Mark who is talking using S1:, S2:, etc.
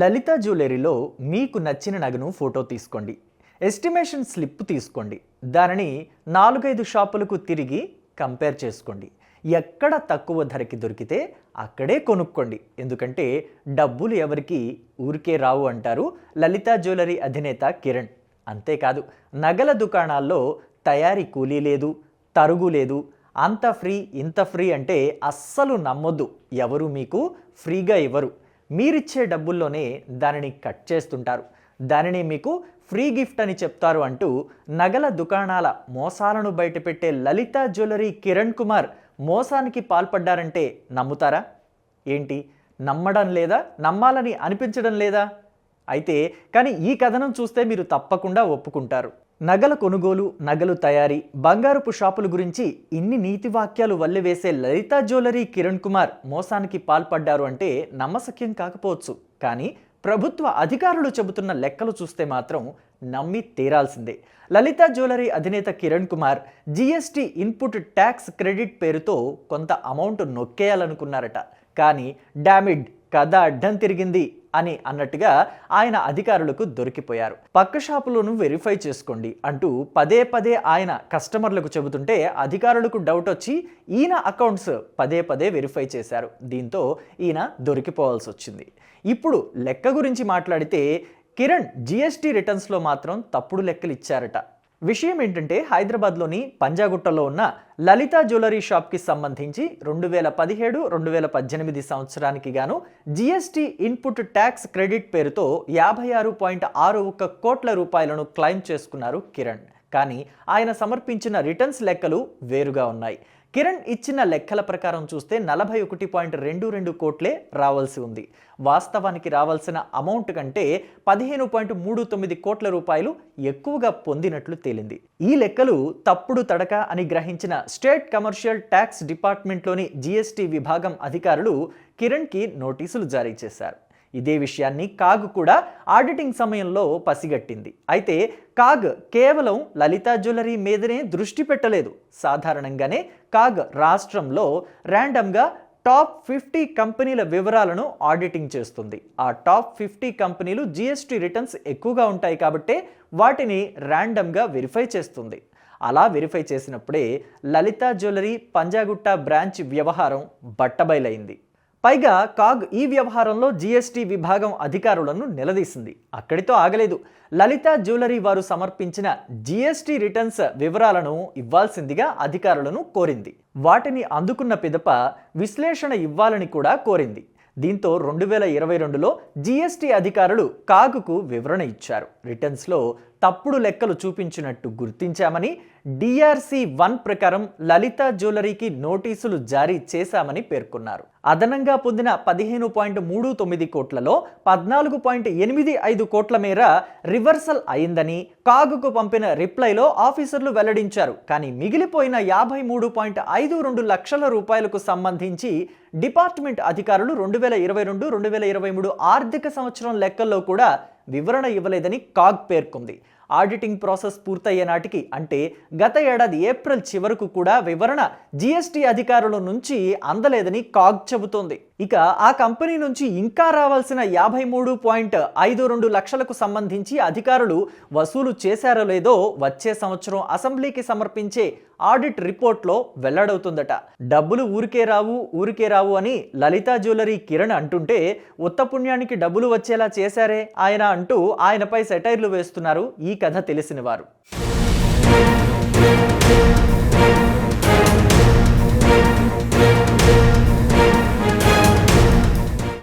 S1: లలిత జ్యువెలరీలో మీకు నచ్చిన నగను ఫోటో తీసుకోండి. ఎస్టిమేషన్ స్లిప్ తీసుకోండి. దానిని నాలుగైదు షాపులకు తిరిగి కంపేర్ చేసుకోండి. ఎక్కడ తక్కువ ధరకి దొరికితే అక్కడే కొనుక్కోండి. ఎందుకంటే డబ్బులు ఎవరికి ఊరికే రావు అంటారు లలిత జ్యువెలరీ అధినేత కిరణ్. అంతేకాదు నగల దుకాణాల్లో తయారీ కూలీ లేదు తరుగు లేదు. అంత ఫ్రీ ఇంత ఫ్రీ అంటే అస్సలు నమ్మొద్దు. ఎవరు మీకు ఫ్రీగా ఇవ్వరు. మీరిచ్చే డబ్బుల్లోనే దానిని కట్ చేస్తుంటారు. దానిని మీకు ఫ్రీ గిఫ్ట్ అని చెప్తారు అంటూ నగల దుకాణాల మోసాలను బయటపెట్టే లలిత జ్యువెలరీ కిరణ్ కుమార్ మోసానికి పాల్పడ్డారంటే నమ్ముతారా? ఏంటి? నమ్మడం లేదా? నమ్మాలని అనిపించడం లేదా? అయితే కానీ ఈ కథనం చూస్తే మీరు తప్పకుండా ఒప్పుకుంటారు. నగల కొనుగోలు నగలు తయారీ బంగారపు షాపుల గురించి ఇన్ని నీతి వాక్యాలు వల్లివేసే లలితా జ్యువెలరీ కిరణ్ కుమార్ మోసానికి పాల్పడ్డారు అంటే నమ్మశక్యం కాకపోవచ్చు. కానీ ప్రభుత్వ అధికారులు చెబుతున్న లెక్కలు చూస్తే మాత్రం నమ్మి తీరాల్సిందే. లలితా జ్యువెలరీ అధినేత Kiran Kumar GST input tax credit పేరుతో కొంత అమౌంట్ నొక్కేయాలనుకున్నారట. కానీ డామిడ్ కథ అడ్డం తిరిగింది. అని అన్నట్టుగా ఆయన అధికారులకు దొరికిపోయారు. పక్క షాపులోను వెరిఫై చేసుకోండి అంటూ పదే పదే ఆయన కస్టమర్లకు చెబుతుంటే అధికారులకు డౌట్ వచ్చి ఈయన అకౌంట్స్ పదే పదే వెరిఫై చేశారు. దీంతో ఈయన దొరికిపోవాల్సి వచ్చింది. ఇప్పుడు లెక్క గురించి మాట్లాడితే కిరణ్ జిఎస్టీ రిటర్న్స్లో మాత్రం తప్పుడు లెక్కలు ఇచ్చారట. విషయం ఏంటంటే హైదరాబాద్లోని పంజాగుట్టలో ఉన్న లలిత జ్యువెలరీ షాప్కి సంబంధించి రెండు వేల పదిహేడు రెండు వేల పద్దెనిమిది సంవత్సరానికి గాను జిఎస్టీ ఇన్పుట్ ట్యాక్స్ క్రెడిట్ పేరుతో యాభై ఆరు పాయింట్ ఆరు ఒక్క కోట్ల రూపాయలను క్లెయిమ్ చేసుకున్నారు కిరణ్. కానీ ఆయన సమర్పించిన రిటర్న్స్ లెక్కలు వేరుగా ఉన్నాయి. కిరణ్ ఇచ్చిన లెక్కల ప్రకారం చూస్తే నలభై ఒకటి పాయింట్ రెండు రెండు కోట్లే రావాల్సి ఉంది. వాస్తవానికి రావాల్సిన అమౌంట్ కంటే పదిహేను పాయింట్ మూడు తొమ్మిది కోట్ల రూపాయలు ఎక్కువగా పొందినట్లు తేలింది. ఈ లెక్కలు తప్పుడు తడక అని గ్రహించిన స్టేట్ కమర్షియల్ ట్యాక్స్ డిపార్ట్మెంట్లోని జీఎస్టీ విభాగం అధికారులు కిరణ్కి నోటీసులు జారీ చేశారు. ఇదే విషయాన్ని కాగ్ కూడా ఆడిటింగ్ సమయంలో పసిగట్టింది. అయితే కాగ్ కేవలం లలితా జ్యువెలరీ మీదనే దృష్టి పెట్టలేదు. సాధారణంగానే కాగ్ రాష్ట్రంలో ర్యాండమ్గా టాప్ ఫిఫ్టీ కంపెనీల వివరాలను ఆడిటింగ్ చేస్తుంది. ఆ టాప్ ఫిఫ్టీ కంపెనీలు జిఎస్టీ రిటర్న్స్ ఎక్కువగా ఉంటాయి కాబట్టే వాటిని ర్యాండమ్గా వెరిఫై చేస్తుంది. అలా వెరిఫై చేసినప్పుడే లలితా జ్యువెలరీ పంజాగుట్ట బ్రాంచ్ వ్యవహారం బట్టబయలైంది. పైగా కాగ్ ఈ వ్యవహారంలో జీఎస్టీ విభాగం అధికారులను నిలదీసింది. అక్కడితో ఆగలేదు. లలిత జ్యువెలరీ వారు సమర్పించిన జీఎస్టీ రిటర్న్స్ వివరాలను ఇవ్వాల్సిందిగా అధికారులను కోరింది. వాటిని అందుకున్న పిదప విశ్లేషణ ఇవ్వాలని కూడా కోరింది. దీంతో రెండు వేల ఇరవై రెండులో జీఎస్టీ అధికారులు కాగుకు వివరణ ఇచ్చారు. రిటర్న్స్లో తప్పుడు లెక్కలు చూపించినట్టు గుర్తించామని డిఆర్సి వన్ ప్రకారం లలిత జ్యువెలరీకి నోటీసులు జారీ చేశామని పేర్కొన్నారు. అదనంగా పొందిన పదిహేను పాయింట్ మూడు తొమ్మిది కోట్లలో పద్నాలుగు పాయింట్ ఎనిమిది ఐదు కోట్ల మేర రివర్సల్ అయిందని కాగుకు పంపిన రిప్లైలో ఆఫీసర్లు వెల్లడించారు. కానీ మిగిలిపోయిన యాభై మూడు పాయింట్ ఐదు రెండు లక్షల రూపాయలకు సంబంధించి డిపార్ట్మెంట్ అధికారులు రెండు వేల ఇరవై రెండు రెండు వేల ఇరవై మూడు ఆర్థిక సంవత్సరం లెక్కల్లో కూడా వివరణ ఇవ్వలేదని కాగ్ పేర్కొంది. ఆడిటింగ్ ప్రాసెస్ పూర్తయ్యే నాటికి అంటే గత ఏడాది ఏప్రిల్ చివరకు కూడా వివరణ జీఎస్టీ అధికారుల నుంచి అందలేదని కాగ్ చెబుతోంది. ఇక ఆ కంపెనీ నుంచి ఇంకా రావాల్సిన యాభై మూడు పాయింట్ ఐదు రెండు లక్షలకు సంబంధించి అధికారులు వసూలు చేశారో లేదో వచ్చే సంవత్సరం అసెంబ్లీకి సమర్పించే ఆడిట్ రిపోర్ట్లో వెల్లడవుతుందట. డబ్బులు ఊరికే రావు ఊరికే రావు అని లలితా జ్యువెలరీ కిరణ్ అంటుంటే ఉత్తపుణ్యానికి డబ్బులు వచ్చేలా చేశారే ఆయన అంటూ ఆయనపై సెటైర్లు వేస్తున్నారు ఈ కథ తెలిసిన వారు.